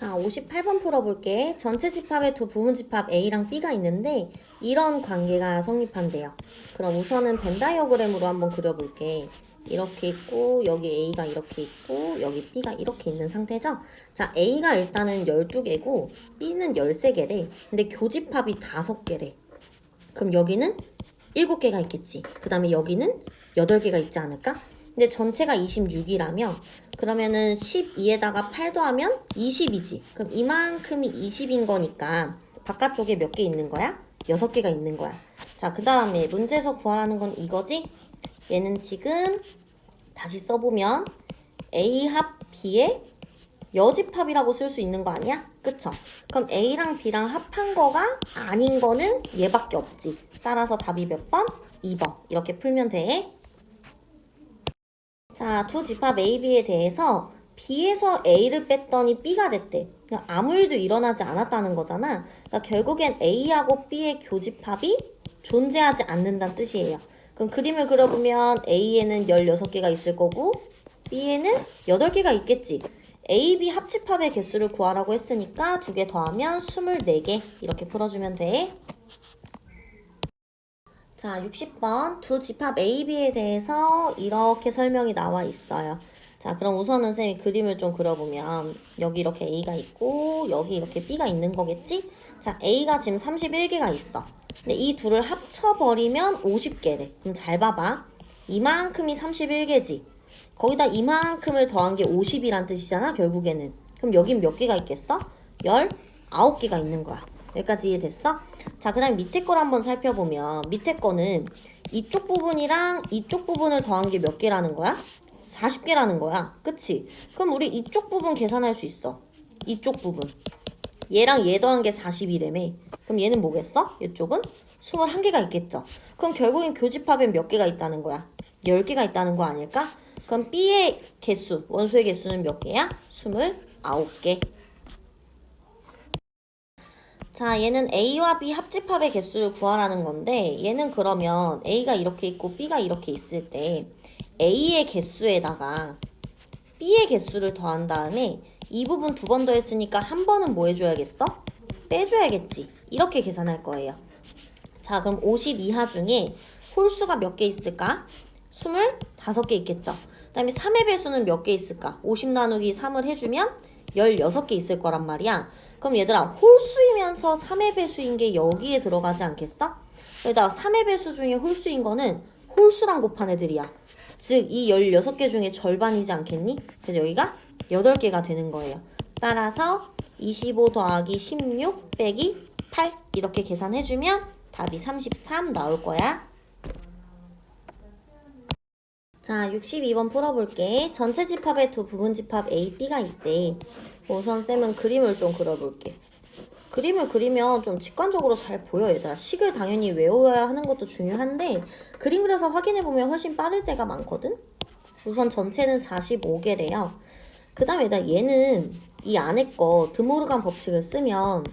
자, 58번 풀어볼게. 전체 집합에 두 부분 집합 A랑 B가 있는데 이런 관계가 성립한대요. 그럼 우선은 벤 다이어그램으로 한번 그려볼게. 이렇게 있고 여기 A가 이렇게 있고 여기 B가 이렇게 있는 상태죠? 자, A가 일단은 12개고 B는 13개래. 근데 교집합이 5개래. 그럼 여기는 7개가 있겠지. 그 다음에 여기는 8개가 있지 않을까? 근데 전체가 26이라면 그러면은 12에다가 8 더하면 20이지. 그럼 이만큼이 20인 거니까 바깥쪽에 몇 개 있는 거야? 6개가 있는 거야. 자, 그 다음에 문제에서 구하라는 건 이거지? 얘는 지금 다시 써보면 A 합 B의 여집합이라고 쓸 수 있는 거 아니야? 그쵸? 그럼 A랑 B랑 합한 거가 아닌 거는 얘밖에 없지. 따라서 답이 몇 번? 2번. 이렇게 풀면 돼. 자, 두 집합 A, B에 대해서 B에서 A를 뺐더니 B가 됐대. 그러니까 아무 일도 일어나지 않았다는 거잖아. 그러니까 결국엔 A하고 B의 교집합이 존재하지 않는다는 뜻이에요. 그럼 그림을 그려보면 A에는 16개가 있을 거고 B에는 8개가 있겠지. A, B 합집합의 개수를 구하라고 했으니까 두 개 더하면 24개 이렇게 풀어주면 돼. 자, 60번 두 집합 A, B에 대해서 이렇게 설명이 나와 있어요. 자, 그럼 우선은 쌤이 그림을 좀 그려보면 여기 이렇게 A가 있고 여기 이렇게 B가 있는 거겠지? 자, A가 지금 31개가 있어. 근데 이 둘을 합쳐버리면 50개래. 그럼 잘 봐봐. 이만큼이 31개지. 거기다 이만큼을 더한 게 50이란 뜻이잖아, 결국에는. 그럼 여긴 몇 개가 있겠어? 19개가 있는 거야. 여기까지 이해됐어? 자, 그 다음에 밑에 걸 한번 살펴보면 밑에 거는 이쪽 부분이랑 이쪽 부분을 더한 게 몇 개라는 거야? 40개라는 거야. 그치? 그럼 우리 이쪽 부분 계산할 수 있어. 이쪽 부분. 얘랑 얘 더한 게 40이래매. 그럼 얘는 뭐겠어? 이쪽은 21개가 있겠죠. 그럼 결국엔 교집합엔 몇 개가 있다는 거야? 10개가 있다는 거 아닐까? 그럼 B의 개수, 원소의 개수는 몇 개야? 29개. 자, 얘는 A와 B 합집합의 개수를 구하라는 건데, 얘는 그러면 A가 이렇게 있고 B가 이렇게 있을 때, A의 개수에다가 B의 개수를 더한 다음에 이 부분 두 번 더했으니까 한 번은 뭐 해줘야겠어? 빼줘야겠지. 이렇게 계산할 거예요. 자, 그럼 52하 중에 홀수가 몇 개 있을까? 25개 있겠죠. 그 다음에 3의 배수는 몇 개 있을까? 50 나누기 3을 해주면 16개 있을 거란 말이야. 그럼 얘들아, 홀수이면서 3의 배수인 게 여기에 들어가지 않겠어? 여기다가 3의 배수 중에 홀수인 거는 홀수랑 곱한 애들이야. 즉, 이 16개 중에 절반이지 않겠니? 그래서 여기가 8개가 되는 거예요. 따라서 25 더하기 16 빼기 8 이렇게 계산해주면 답이 33 나올 거야. 자, 62번 풀어볼게. 전체 집합에 두 부분 집합 A, B가 있대. 우선 쌤은 그림을 좀 그려볼게. 그림을 그리면 좀 직관적으로 잘 보여, 얘들아. 식을 당연히 외워야 하는 것도 중요한데, 그림 그려서 확인해보면 훨씬 빠를 때가 많거든? 우선 전체는 45개래요. 그 다음에 얘들아, 얘는 이 안에 거 드모르간 법칙을 쓰면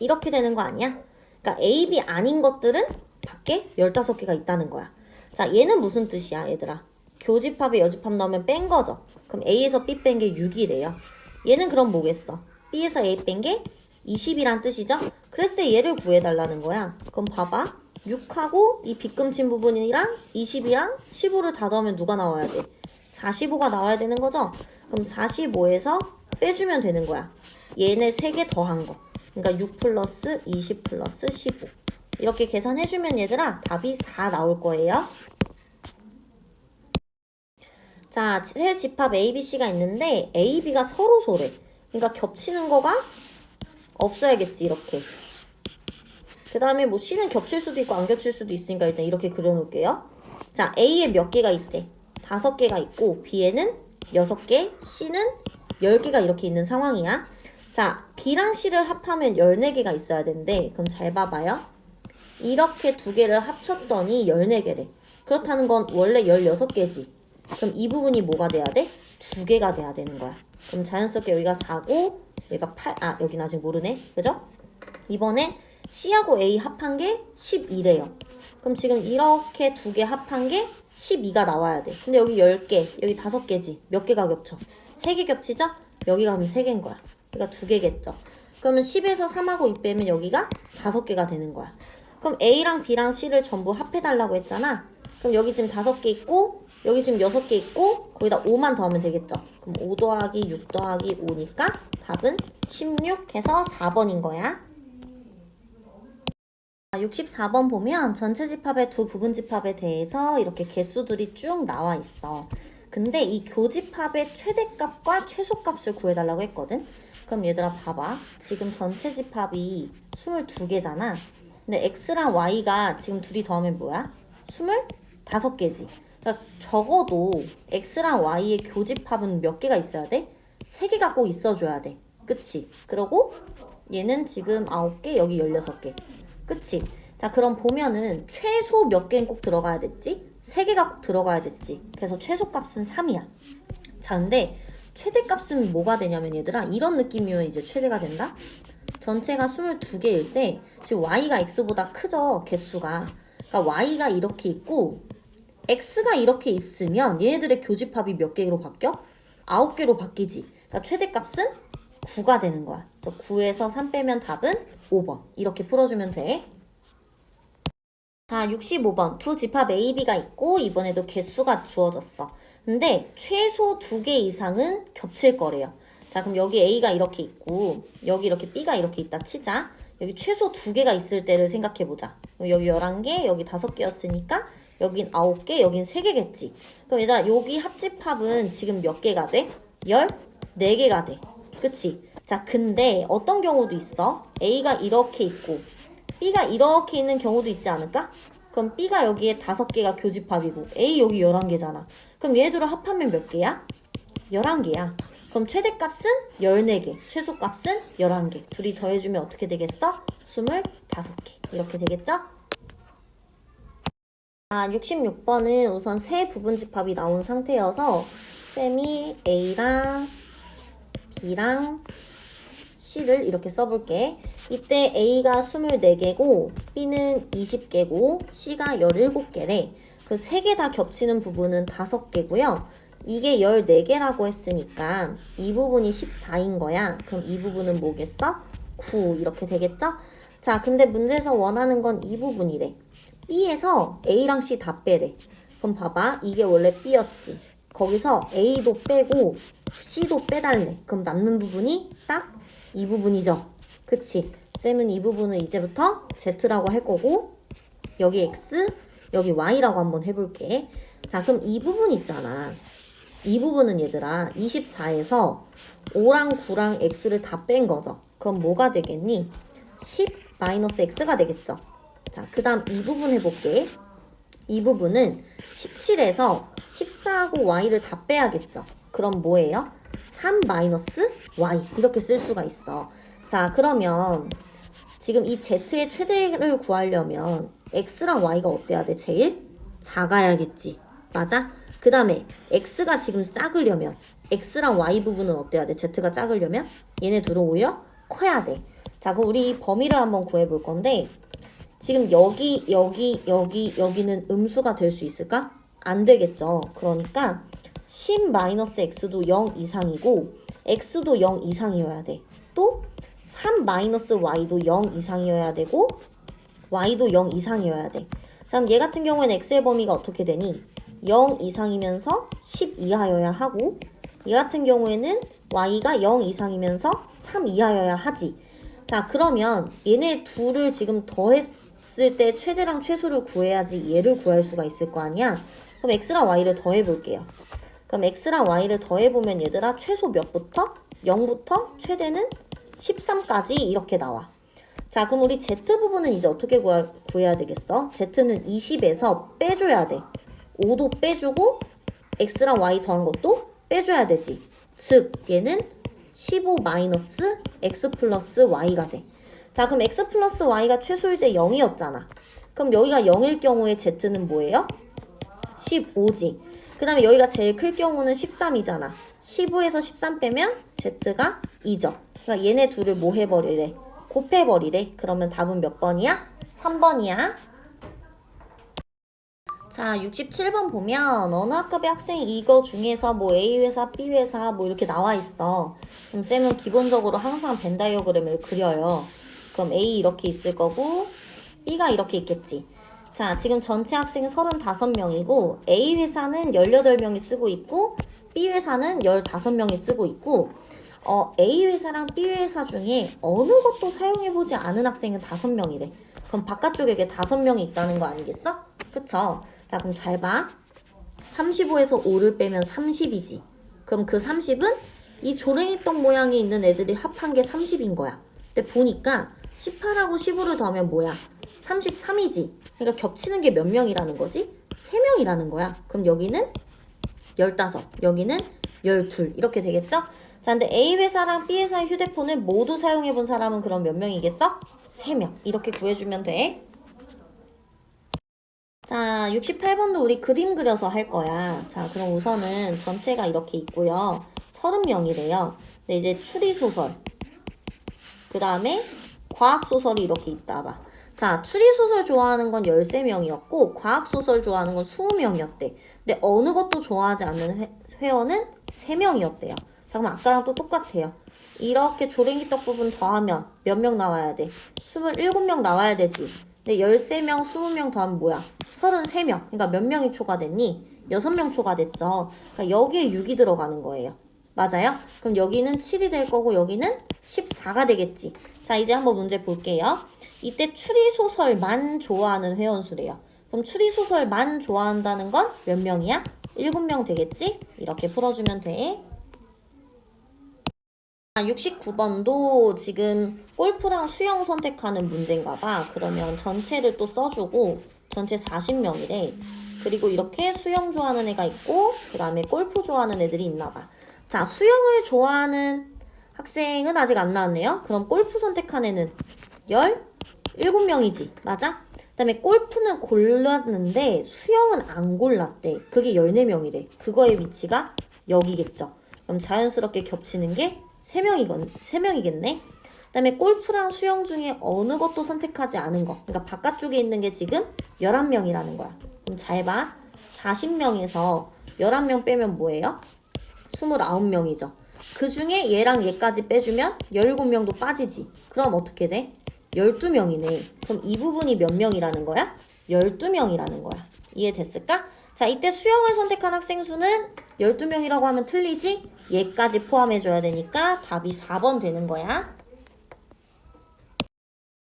이렇게 되는 거 아니야? 그러니까 A, B 아닌 것들은 밖에 15개가 있다는 거야. 자, 얘는 무슨 뜻이야, 얘들아? 교집합에 여집합 넣으면 뺀 거죠. 그럼 A에서 B 뺀 게 6이래요. 얘는 그럼 뭐겠어? B에서 A 뺀 게 20이란 뜻이죠? 그랬을 때 얘를 구해달라는 거야. 그럼 봐봐. 6하고 이 빗금친 부분이랑 20이랑 15를 다 더하면 누가 나와야 돼? 45가 나와야 되는 거죠? 그럼 45에서 빼주면 되는 거야. 얘네 3개 더한 거. 그러니까 6 플러스 20 플러스 15. 이렇게 계산해주면 얘들아 답이 4 나올 거예요. 자, 세 집합 A, B, C가 있는데 A, B가 서로 소래. 그러니까 겹치는 거가 없어야겠지 이렇게. 그 다음에 뭐 C는 겹칠 수도 있고 안 겹칠 수도 있으니까 일단 이렇게 그려놓을게요. 자, A에 몇 개가 있대? 다섯 개가 있고 B에는 여섯 개, C는 열 개가 이렇게 있는 상황이야. 자, B랑 C를 합하면 14개가 있어야 되는데 그럼 잘 봐봐요. 이렇게 두 개를 합쳤더니 14개래. 그렇다는 건 원래 16개지. 그럼 이 부분이 뭐가 돼야 돼? 두 개가 돼야 되는 거야. 그럼 자연스럽게 여기가 4고 여기가 8, 아 여긴 아직 모르네. 그죠? 이번에 C하고 A 합한 게 12래요. 그럼 지금 이렇게 두 개 합한 게 12가 나와야 돼. 근데 여기 10개, 여기 5개지. 몇 개가 겹쳐? 3개 겹치죠? 여기가 그럼 3개인 거야. 그러니까 2개겠죠. 그러면 10에서 3하고 6 빼면 여기가 5개가 되는 거야. 그럼 A랑 B랑 C를 전부 합해달라고 했잖아. 그럼 여기 지금 5개 있고 여기 지금 6개 있고 거기다 5만 더하면 되겠죠. 그럼 5 더하기 6 더하기 5니까 답은 16 해서 4번인 거야. 64번 보면 전체 집합의 두 부분 집합에 대해서 이렇게 개수들이 쭉 나와 있어. 근데 이 교집합의 최대값과 최소값을 구해달라고 했거든. 그럼 얘들아 봐봐. 지금 전체 집합이 22개잖아. 근데 x랑 y가 지금 둘이 더하면 뭐야? 25개지. 그러니까 적어도 x랑 y의 교집합은 몇 개가 있어야 돼? 3개가 꼭 있어줘야 돼. 그치? 그리고 얘는 지금 9개, 여기 16개. 그치? 자, 그럼 보면은 최소 몇 개는 꼭 들어가야 됐지? 3개가 꼭 들어가야 됐지. 그래서 최소 값은 3이야. 자, 근데 최대 값은 뭐가 되냐면 얘들아, 이런 느낌이면 이제 최대가 된다? 전체가 22개일 때 지금 y가 x보다 크죠, 개수가. 그러니까 y가 이렇게 있고 x가 이렇게 있으면 얘네들의 교집합이 몇 개로 바뀌어? 9개로 바뀌지. 그러니까 최대값은 9가 되는 거야. 그래서 9에서 3 빼면 답은 5번. 이렇게 풀어주면 돼. 자, 65번. 두 집합 A, B가 있고 이번에도 개수가 주어졌어. 근데 최소 두 개 이상은 겹칠 거래요. 자, 그럼 여기 A가 이렇게 있고 여기 이렇게 B가 이렇게 있다 치자. 여기 최소 두 개가 있을 때를 생각해 보자. 여기 11개, 여기 5개였으니까 여긴 9개, 여긴 3개겠지. 그럼 얘들아, 여기 합집합은 지금 몇 개가 돼? 14개가 돼. 그치? 자, 근데 어떤 경우도 있어? A가 이렇게 있고 B가 이렇게 있는 경우도 있지 않을까? 그럼 B가 여기에 5개가 교집합이고 A 여기 11개잖아. 그럼 얘들을 합하면 몇 개야? 11개야. 그럼 최대값은 14개, 최소값은 11개. 둘이 더해주면 어떻게 되겠어? 25개. 이렇게 되겠죠? 아, 66번은 우선 세 부분 집합이 나온 상태여서 쌤이 A랑 B랑 C를 이렇게 써볼게. 이때 A가 24개고 B는 20개고 C가 17개래. 그세개다 겹치는 부분은 5개고요. 이게 14개라고 했으니까 이 부분이 14인 거야. 그럼 이 부분은 뭐겠어? 9 이렇게 되겠죠? 자, 근데 문제에서 원하는 건 이 부분이래. B에서 A랑 C 다 빼래. 그럼 봐봐. 이게 원래 B였지. 거기서 A도 빼고 C도 빼달래. 그럼 남는 부분이 딱 이 부분이죠. 그치? 쌤은 이 부분은 이제부터 Z라고 할 거고 여기 X, 여기 Y라고 한번 해볼게. 자, 그럼 이 부분 있잖아. 이 부분은 얘들아 24에서 5랑 9랑 X를 다 뺀 거죠. 그럼 뭐가 되겠니? 10 마이너스 X가 되겠죠. 자, 그 다음 이 부분 해볼게. 이 부분은 17에서 14하고 Y를 다 빼야겠죠. 그럼 뭐예요? 3 마이너스 Y 이렇게 쓸 수가 있어. 자, 그러면 지금 이 Z의 최대를 구하려면 X랑 Y가 어때야 돼? 제일 작아야겠지. 맞아? 그 다음에 X가 지금 작으려면 X랑 Y 부분은 어때야 돼? Z가 작으려면 얘네 둘은 오히려 커야 돼. 자, 그럼 우리 이 범위를 한번 구해볼 건데 지금 여기, 여기, 여기, 여기는 음수가 될 수 있을까? 안 되겠죠. 그러니까 10-x도 0 이상이고 x도 0 이상이어야 돼. 또 3-y도 0 이상이어야 되고 y도 0 이상이어야 돼. 자, 그럼 얘 같은 경우에는 x의 범위가 어떻게 되니? 0 이상이면서 10 이하여야 하고 얘 같은 경우에는 y가 0 이상이면서 3 이하여야 하지. 자, 그러면 얘네 둘을 지금 더했 을 때 최대랑 최소를 구해야지 얘를 구할 수가 있을 거 아니야? 그럼 x랑 y를 더해 볼게요. 그럼 x랑 y를 더해보면 얘들아 최소 몇부터? 0부터 최대는 13까지 이렇게 나와. 자 그럼 우리 z 부분은 이제 어떻게 구하, 구해야 되겠어? z는 20에서 빼줘야 돼. 5도 빼주고 x랑 y 더한 것도 빼줘야 되지. 즉 얘는 15 마이너스 x 플러스 y가 돼. 자 그럼 x 플러스 y가 최소일 때 0이었잖아. 그럼 여기가 0일 경우에 z는 뭐예요? 15지. 그 다음에 여기가 제일 클 경우는 13이잖아. 15에서 13 빼면 Z가 2죠. 그러니까 얘네 둘을 뭐 해버리래? 곱해버리래. 그러면 답은 몇 번이야? 3번이야. 자, 67번 보면 어느 학급의 학생이 이거 중에서 뭐 A 회사, B 회사 뭐 이렇게 나와 있어. 그럼 쌤은 기본적으로 항상 벤 다이어그램을 그려요. 그럼 A 이렇게 있을 거고 B가 이렇게 있겠지. 자, 지금 전체 학생은 35명이고 A 회사는 18명이 쓰고 있고 B 회사는 15명이 쓰고 있고 어, A 회사랑 B 회사 중에 어느 것도 사용해보지 않은 학생은 5명이래. 그럼 바깥쪽에 이게 5명이 있다는 거 아니겠어? 그쵸? 자, 그럼 잘 봐. 35에서 5를 빼면 30이지. 그럼 그 30은 이 조랭이떡 모양에 있는 애들이 합한 게 30인 거야. 근데 보니까 18하고 15를 더하면 뭐야? 33이지. 그러니까 겹치는 게 몇 명이라는 거지? 3명이라는 거야. 그럼 여기는 15, 여기는 12 이렇게 되겠죠? 자, 근데 A 회사랑 B 회사의 휴대폰을 모두 사용해 본 사람은 그럼 몇 명이겠어? 3명. 이렇게 구해주면 돼. 자, 68번도 우리 그림 그려서 할 거야. 자, 그럼 우선은 전체가 이렇게 있고요. 30명이래요. 근데 이제 추리소설. 그 다음에 과학소설이 이렇게 있다 봐. 자, 추리소설 좋아하는 건 13명이었고, 과학소설 좋아하는 건 20명이었대. 근데 어느 것도 좋아하지 않는 회, 회원은 3명이었대요. 잠깐만, 아까랑 또 똑같아요. 이렇게 조랭이 떡 부분 더하면 몇 명 나와야 돼? 27명 나와야 되지. 근데 13명, 20명 더하면 뭐야? 33명. 그러니까 몇 명이 초과됐니? 6명 초과됐죠. 그러니까 여기에 6이 들어가는 거예요. 맞아요? 그럼 여기는 7이 될 거고 여기는 14가 되겠지. 자, 이제 한번 문제 볼게요. 이때 추리소설만 좋아하는 회원수래요. 그럼 추리소설만 좋아한다는 건 몇 명이야? 7명 되겠지? 이렇게 풀어주면 돼. 69번도 지금 골프랑 수영 선택하는 문제인가 봐. 그러면 전체를 또 써주고 전체 40명이래. 그리고 이렇게 수영 좋아하는 애가 있고 그 다음에 골프 좋아하는 애들이 있나 봐. 자, 수영을 좋아하는 학생은 아직 안 나왔네요. 그럼 골프 선택한 애는 17명이지. 맞아? 그 다음에 골프는 골랐는데 수영은 안 골랐대. 그게 14명이래. 그거의 위치가 여기겠죠. 그럼 자연스럽게 겹치는 게 3명이건, 3명이겠네. 그 다음에 골프랑 수영 중에 어느 것도 선택하지 않은 거. 그러니까 바깥쪽에 있는 게 지금 11명이라는 거야. 그럼 잘 봐. 40명에서 11명 빼면 뭐예요? 29명이죠. 그 중에 얘랑 얘까지 빼주면 17명도 빠지지. 그럼 어떻게 돼? 12명이네. 그럼 이 부분이 몇 명이라는 거야? 12명이라는 거야. 이해됐을까? 자, 이때 수영을 선택한 학생 수는 12명이라고 하면 틀리지? 얘까지 포함해줘야 되니까 답이 4번 되는 거야.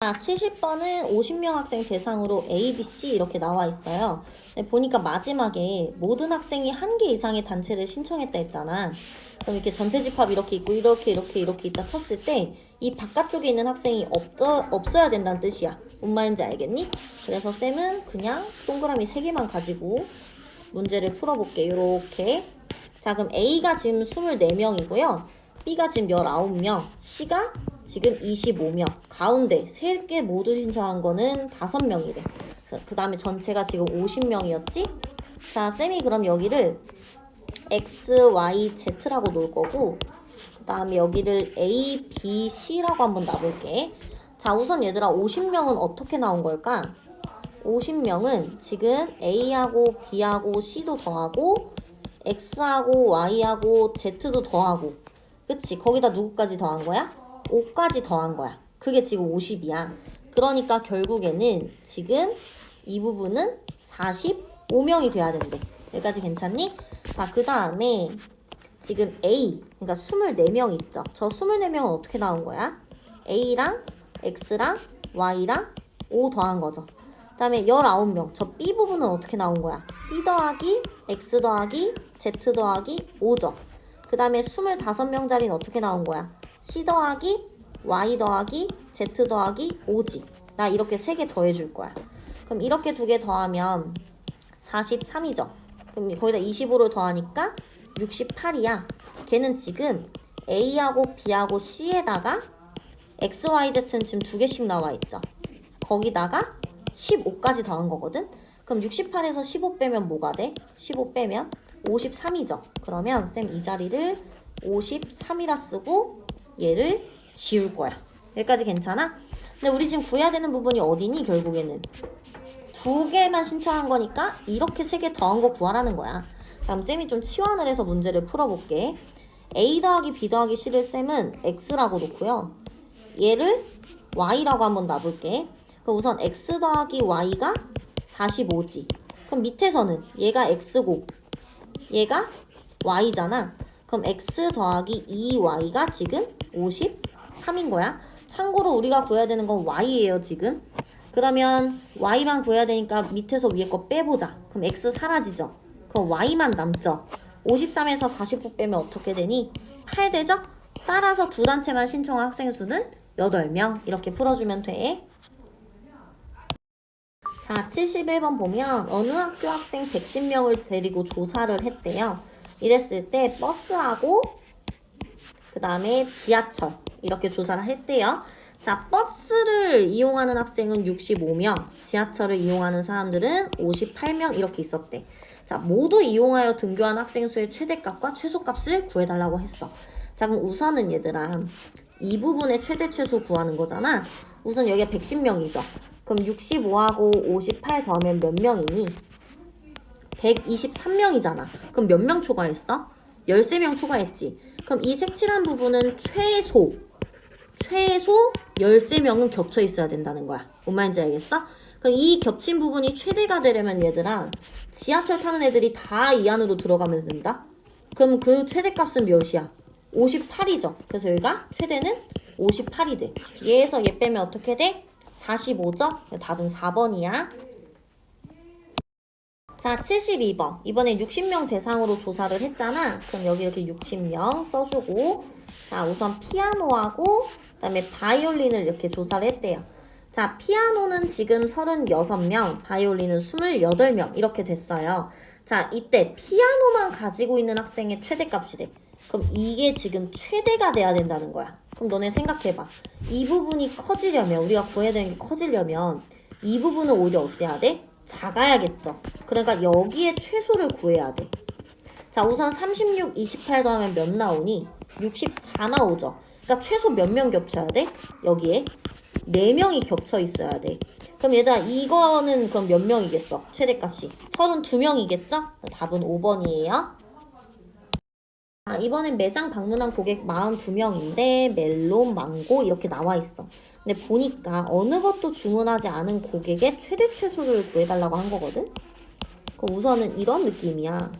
자, 70번은 50명 학생 대상으로 A, B, C 이렇게 나와 있어요. 보니까 마지막에 모든 학생이 한 개 이상의 단체를 신청했다 했잖아. 그럼 이렇게 전체 집합 이렇게 있고 이렇게 이렇게 이렇게 있다 쳤을 때 이 바깥쪽에 있는 학생이 없어, 없어야 된다는 뜻이야. 뭔 말인지 알겠니? 그래서 쌤은 그냥 동그라미 3개만 가지고 문제를 풀어볼게. 요렇게. 자, 그럼 A가 지금 24명이고요. B가 지금 19명. C가 지금 25명. 가운데 3개 모두 신청한 거는 5명이래. 그 다음에 전체가 지금 50명이었지? 자, 쌤이 그럼 여기를 X, Y, Z라고 놓을 거고, 그 다음에 여기를 A, B, C라고 한번 놔볼게. 자, 우선 얘들아, 50명은 어떻게 나온 걸까? 50명은 지금 A하고 B하고 C도 더하고, X하고 Y하고 Z도 더하고, 그치? 거기다 누구까지 더한 거야? 5까지 더한 거야. 그게 지금 50이야. 그러니까 결국에는 지금 이 부분은 45명이 돼야 된대. 여기까지 괜찮니? 자, 그 다음에 지금 A, 그러니까 24명 있죠. 저 24명은 어떻게 나온 거야? A랑 X랑 Y랑 O 더한 거죠. 그 다음에 19명. 저 B 부분은 어떻게 나온 거야? B 더하기 X 더하기 Z 더하기 5죠. 그 다음에 25명 자리는 어떻게 나온 거야? C 더하기 Y 더하기 Z 더하기 5지. 나 이렇게 3개 더해줄 거야. 그럼 이렇게 두 개 더하면 43이죠. 그럼 거기다 25를 더하니까 68이야. 걔는 지금 A하고 B하고 C에다가 X, Y, Z는 지금 두 개씩 나와 있죠. 거기다가 15까지 더한 거거든. 그럼 68에서 15 빼면 뭐가 돼? 15 빼면 53이죠. 그러면 쌤 이 자리를 53이라 쓰고 얘를 지울 거야. 여기까지 괜찮아? 근데 우리 지금 구해야 되는 부분이 어디니 결국에는? 두두 개만 신청한 거니까 이렇게 세 개 더한 거 구하라는 거야. 그럼 쌤이 좀 치환을 해서 문제를 풀어볼게. a 더하기 b 더하기 c를 쌤은 x라고 놓고요. 얘를 y라고 한번 놔볼게. 그럼 우선 x 더하기 y가 45지. 그럼 밑에서는 얘가 x고 얘가 y잖아. 그럼 x 더하기 2y가 지금 53인 거야. 참고로 우리가 구해야 되는 건 y예요, 지금. 그러면 y만 구해야 되니까 밑에서 위에 거 빼보자. 그럼 x 사라지죠. 그럼 y만 남죠. 53에서 49 빼면 어떻게 되니? 8 되죠? 따라서 두 단체만 신청한 학생 수는 8명. 이렇게 풀어주면 돼. 자, 71번 보면 어느 학교 학생 110명을 데리고 조사를 했대요. 이랬을 때 버스하고 그 다음에 지하철 이렇게 조사를 했대요. 자, 버스를 이용하는 학생은 65명, 지하철을 이용하는 사람들은 58명 이렇게 있었대. 자, 모두 이용하여 등교한 학생 수의 최대값과 최소값을 구해달라고 했어. 자, 그럼 우선은 얘들아, 이 부분의 최대 최소 구하는 거잖아. 우선 여기가 110명이죠. 그럼 65하고 58 더하면 몇 명이니? 123명이잖아. 그럼 몇 명 초과했어? 13명 초과했지. 그럼 이 색칠한 부분은 최소, 최소 13명은 겹쳐 있어야 된다는 거야. 뭔 말인지 알겠어? 그럼 이 겹친 부분이 최대가 되려면 얘들아, 지하철 타는 애들이 다 이 안으로 들어가면 된다? 그럼 그 최대 값은 몇이야? 58이죠. 그래서 여기가 최대는 58이 돼. 얘에서 얘 빼면 어떻게 돼? 45죠? 답은 4번이야. 자, 72번. 이번에 60명 대상으로 조사를 했잖아. 그럼 여기 이렇게 60명 써주고, 자, 우선 피아노하고, 그 다음에 바이올린을 이렇게 조사를 했대요. 자, 피아노는 지금 36명, 바이올린은 28명, 이렇게 됐어요. 자, 이때 피아노만 가지고 있는 학생의 최대값이래. 그럼 이게 지금 최대가 돼야 된다는 거야. 그럼 너네 생각해봐. 이 부분이 커지려면, 우리가 구해야 되는 게 커지려면, 이 부분은 오히려 어때야 돼? 작아야겠죠. 그러니까 여기에 최소를 구해야 돼. 자, 우선 36, 28 더하면 몇 나오니? 64 나오죠. 그러니까 최소 몇 명 겹쳐야 돼? 여기에 4명이 겹쳐 있어야 돼. 그럼 얘들아, 이거는 그럼 몇 명이겠어? 최대값이. 32명이겠죠? 답은 5번이에요. 아, 이번엔 매장 방문한 고객 42명인데 멜론, 망고 이렇게 나와 있어. 근데 보니까 어느 것도 주문하지 않은 고객의 최대 최소를 구해달라고 한 거거든? 우선은 이런 느낌이야.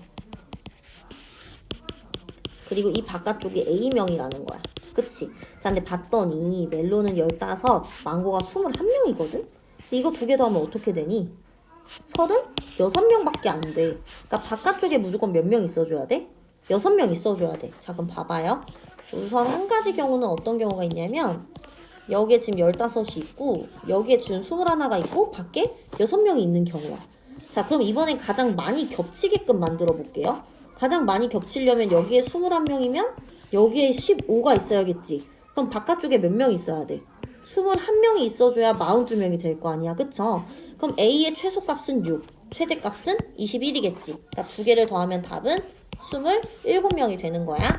그리고 이 바깥쪽이 A명이라는 거야. 그치? 자, 근데 봤더니 멜론은 15, 망고가 21명이거든? 이거 두 개 더하면 어떻게 되니? 36명밖에 안 돼. 그러니까 바깥쪽에 무조건 몇 명 있어줘야 돼? 6명 있어줘야 돼. 자, 그럼 봐봐요. 우선 한 가지 경우는 어떤 경우가 있냐면 여기에 지금 15이 있고 여기에 지금 21가 있고 밖에 6명이 있는 경우야. 자, 그럼 이번엔 가장 많이 겹치게끔 만들어 볼게요. 가장 많이 겹치려면 여기에 21명이면 여기에 15가 있어야겠지. 그럼 바깥쪽에 몇 명 있어야 돼? 21명이 있어줘야 42명이 될 거 아니야. 그쵸? 그럼 A의 최소값은 6, 최대값은 21이겠지. 그러니까 두 개를 더하면 답은 27명이 되는 거야.